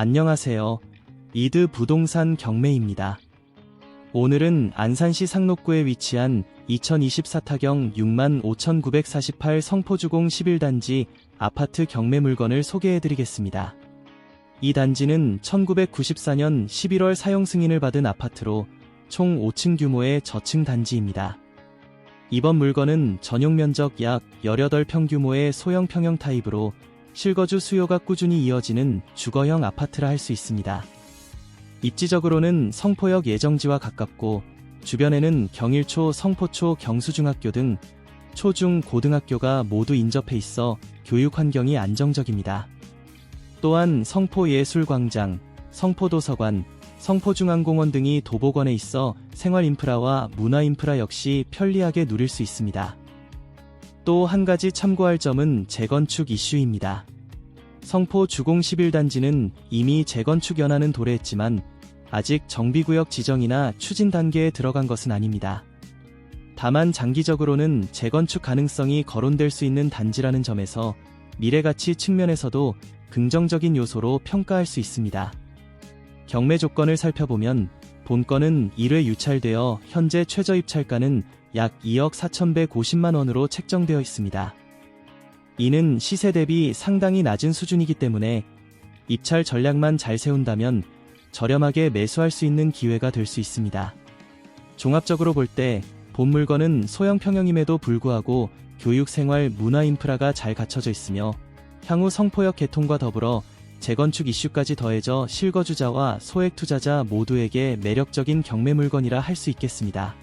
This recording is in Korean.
안녕하세요. 이드 부동산 경매입니다. 오늘은 안산시 상록구에 위치한 2024 타경 65,948 성포주공 11단지 아파트 경매 물건을 소개해드리겠습니다. 이 단지는 1994년 11월 사용 승인을 받은 아파트로 총 5층 규모의 저층 단지입니다. 이번 물건은 전용 면적 약 18평 규모의 소형 평형 타입으로 실거주 수요가 꾸준히 이어지는 주거형 아파트라 할 수 있습니다. 입지적으로는 성포역 예정지와 가깝고 주변에는 경일초, 성포초, 경수중학교 등 초중 고등학교가 모두 인접해 있어 교육 환경이 안정적입니다. 또한 성포예술광장, 성포도서관, 성포중앙공원 등이 도보권에 있어 생활 인프라와 문화 인프라 역시 편리하게 누릴 수 있습니다. 또 한 가지 참고할 점은 재건축 이슈입니다. 성포 주공 11단지는 이미 재건축 연한은 도래했지만 아직 정비구역 지정이나 추진 단계에 들어간 것은 아닙니다. 다만 장기적으로는 재건축 가능성이 거론될 수 있는 단지라는 점에서 미래가치 측면에서도 긍정적인 요소로 평가할 수 있습니다. 경매 조건을 살펴보면 본건은 1회 유찰되어 현재 최저 입찰가는 약 2억 4,150만 원으로 책정되어 있습니다. 이는 시세 대비 상당히 낮은 수준이기 때문에 입찰 전략만 잘 세운다면 저렴하게 매수할 수 있는 기회가 될 수 있습니다. 종합적으로 볼 때 본 물건은 소형 평형임에도 불구하고 교육 생활 문화 인프라가 잘 갖춰져 있으며 향후 성포역 개통과 더불어 재건축 이슈까지 더해져 실거주자와 소액 투자자 모두에게 매력적인 경매 물건이라 할 수 있겠습니다.